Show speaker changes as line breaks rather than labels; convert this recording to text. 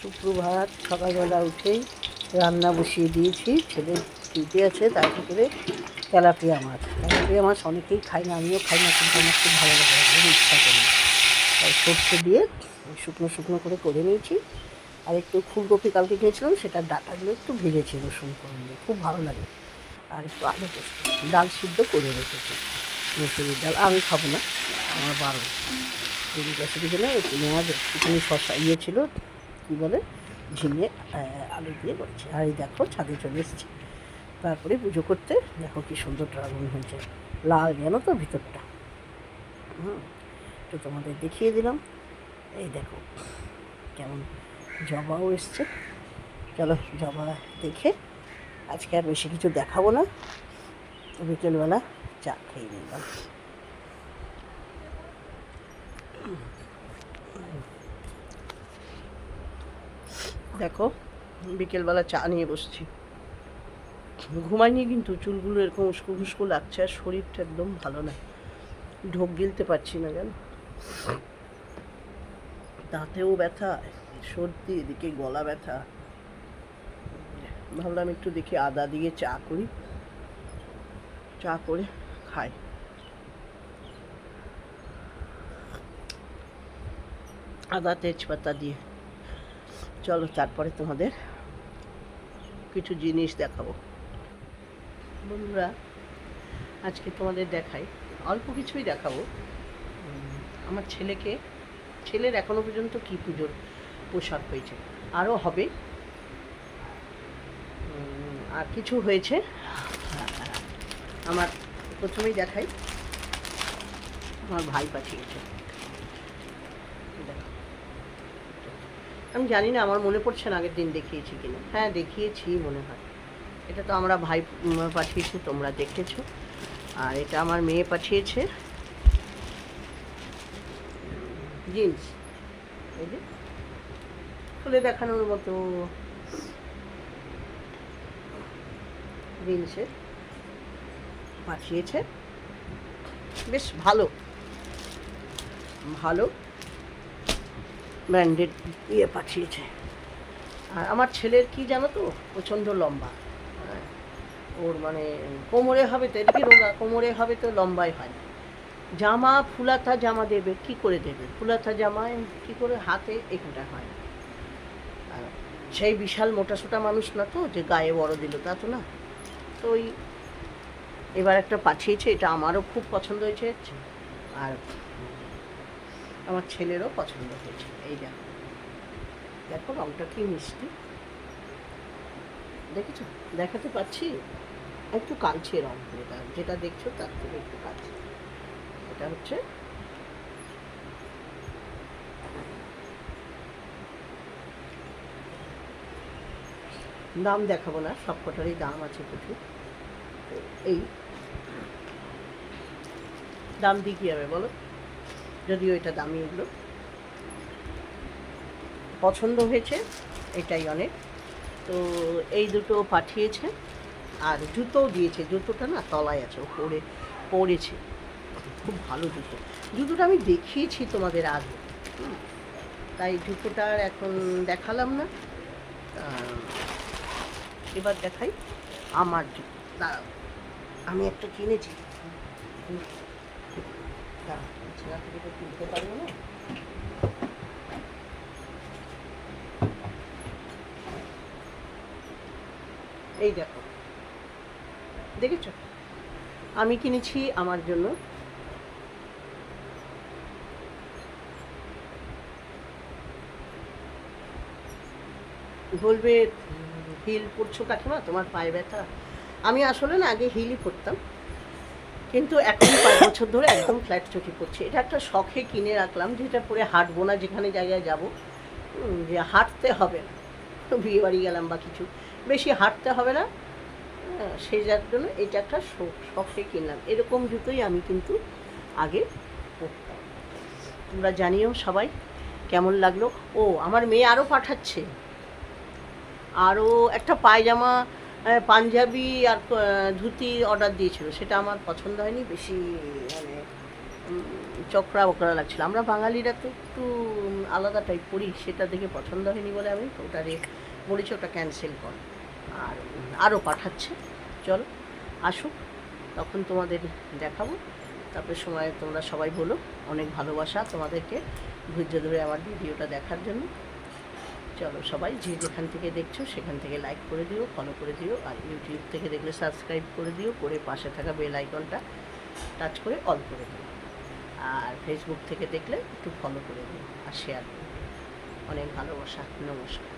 সুপ্রভাত, সকালবেলা উঠেই রান্না বসিয়ে দিয়েছি, ছেলে ডিউটি আছে তার ভিতরে তেলাপিয়া মাছ। তেলাপিয়া মাছ অনেকেই খাই না, আমিও খাই না, কিন্তু আমার খুব ভালো লাগে খুব ইচ্ছা করি। তাই সর্ষে দিয়ে শুকনো শুকনো করে করে নিয়েছি। আর একটু ফুলকপি কালকে কিনেছিলাম সেটার ডাটাগুলো একটু ভেজেছি রসুন করে খুব ভালো লাগে। আর একটু আলু ডাল সিদ্ধ করে রেখেছি, মুসুরির ডাল, আমি খাব না, আমার বারো এই রেসিপি জন্য একটু পেঁয়াজ একটুখানি শসা ইয়ে ছিল কী বলে? ঝিঙে আলু দিয়ে করছি। আর এই দেখো, ছাদে চলে এসেছি। তারপরে পুজো করতে। দেখো কি সুন্দর ড্রাগন হয়েছে। লাল জানো তো ভিতরটা। হুম, তো তোমাদের দেখিয়ে দিলাম। এই দেখো, কেমন জবাও এসছে। চলো জবা দেখে। আজকে আর বেশি কিছু দেখাবো না। বিকেলবেলা চা খেয়ে নিলাম। দেখো, বিকেলবেলা চা নিয়ে বসছি। ঘুমাইনি কিন্তু, চুলগুলো এরকম উস্কো খুস্কো লাগছে আর শরীরটা একদম ভালো না। ঢোক গিলতে পারছি না জানো? দাঁতেও ব্যথা, সর্দি, এদিকে গলা ব্যথা। ভাবলাম একটু দেখি আদা দিয়ে চা করি। চা করে খাই। আদা, তেজপাতা দিয়ে। চলো তারপরে তোমাদের কিছু জিনিস দেখাবো। বন্ধুরা, আজকে তোমাদের দেখাই, অল্প কিছুই দেখাবো। আমার ছেলেকে, ছেলের এখনও পর্যন্ত কি পুজোর পোশাক হয়েছে? আরও হবে। আর কিছু হয়েছে, আমার প্রথমেই দেখাই। আমার ভাই পাঠিয়েছে দেখো আমি জানি না, আমার মনে পড়ছে না আগের দিন দেখিয়েছি কিনা। হ্যাঁ দেখিয়েছি মনে হয়। এটা তো আমরা ভাই পাঠিয়েছি, তোমরা দেখেছ। আর এটা আমার মেয়ে পাঠিয়েছে। জিন্স। খুলে দেখানোর মতো জিন্সের পাঠিয়েছে। বেশ ভালো। ভালো। ব্র্যান্ডেড ইয়ে পাঠিয়েছে। আর আমার ছেলের কি জানো তো? প্রচণ্ড লম্বা। হ্যাঁ, ওর মানে কোমরে হবে তো এদিকে রোগা কোমরে হবে তো লম্বাই হয় না। জামা ফুলাতা জামা দেবে কি করে দেবে? ফুলাতা জামায় কি করে? হাতে এখানটা হয় আর সেই বিশাল মোটাসোটা মানুষ না তো যে গায়ে বড় দিল তা তো না। তো ওই এবার একটা পাঠিয়েছে এটা আমারও খুব পছন্দ হয়েছে। আর আমার ছেলেরও পছন্দ হয়েছে। এই দেখো দেখো রংটা কি মিষ্টি। দেখেছ? দেখাতে পাচ্ছি? একটু কালছে রং যেটা যেটা দেখছ তার থেকে একটু কালছে এটা হচ্ছে দাম দেখাবো না সব কটারই দাম আছে প্রচুর। এই দাম দিয়ে কী হবে বলো? যদিও এটা দামি এগুলো। পছন্দ হয়েছে, এটাই অনেক। তো এই দুটো পাঠিয়েছে, আর জুতোও দিয়েছে। জুতোটা না তলায় আছে পরে পরেছে খুব ভালো জুতো। জুতোটা আমি দেখিয়েছি তোমাদের আগে। তাই জুতোটা আর এখন দেখালাম না। এবার দেখাই আমার জুতো। দাঁড়াও, আমি একটা কিনেছি। হুম। না। এই দেখো। দেখেছ? আমি কিনেছি আমার জন্য। বলবে, হিল পরছো কাকিমা? তোমার পায়ে ব্যথা? আমি আসলে না আগে হিলই পরতাম কিন্তু এখন পাঁচ বছর ধরে একদম ফ্ল্যাট চটি পড়ছে। এটা একটা শখে কিনে রাখলাম যেটা পরে হাঁটবো না যেখানে জায়গায় যাব। যে হাঁটতে হবে না। বিয়ে বাড়ি গেলাম বা কিছু। বেশি হাঁটতে হবে না। হ্যাঁ, সেই যার জন্য এটা একটা শখ শখে কিনলাম। এরকম জুতোই আমি কিন্তু আগে তোমরা জানিও সবাই কেমন লাগল। ও আমার মেয়ে আরও পাঠাচ্ছে। আরও একটা পায়জামা পাঞ্জাবি আর ধুতি অর্ডার দিয়েছিল। সেটা আমার পছন্দ হয়নি, বেশি মানে চকরা বকরা লাগছিল। আমরা বাঙালিরা তো একটু আলাদা টাইপ করি সেটা দেখে পছন্দ হয়নি বলে আমি ওটা বলেছি ওটা ক্যান্সেল কর। আর আরও পাঠাচ্ছে। চল, আসুক, তখন তোমাদের দেখাবো। তারপরে সময় তোমরা সবাই বলো, অনেক ভালোবাসা তোমাদেরকে ধৈর্য ধরে আমার ভিডিওটা দেখার জন্য। চলো সবাই যে যেখান থেকে দেখছ সেখান থেকে লাইক করে দিও ফলো করে দিও আর ইউটিউব থেকে দেখলে সাবস্ক্রাইব করে দিও, করে পাশে থাকা বেল আইকনটা টাচ করে অল করে দিও। আর ফেসবুক থেকে দেখলে একটু ফলো করে দিও আর শেয়ার করে। অনেক ভালোবাসা। নমস্কার।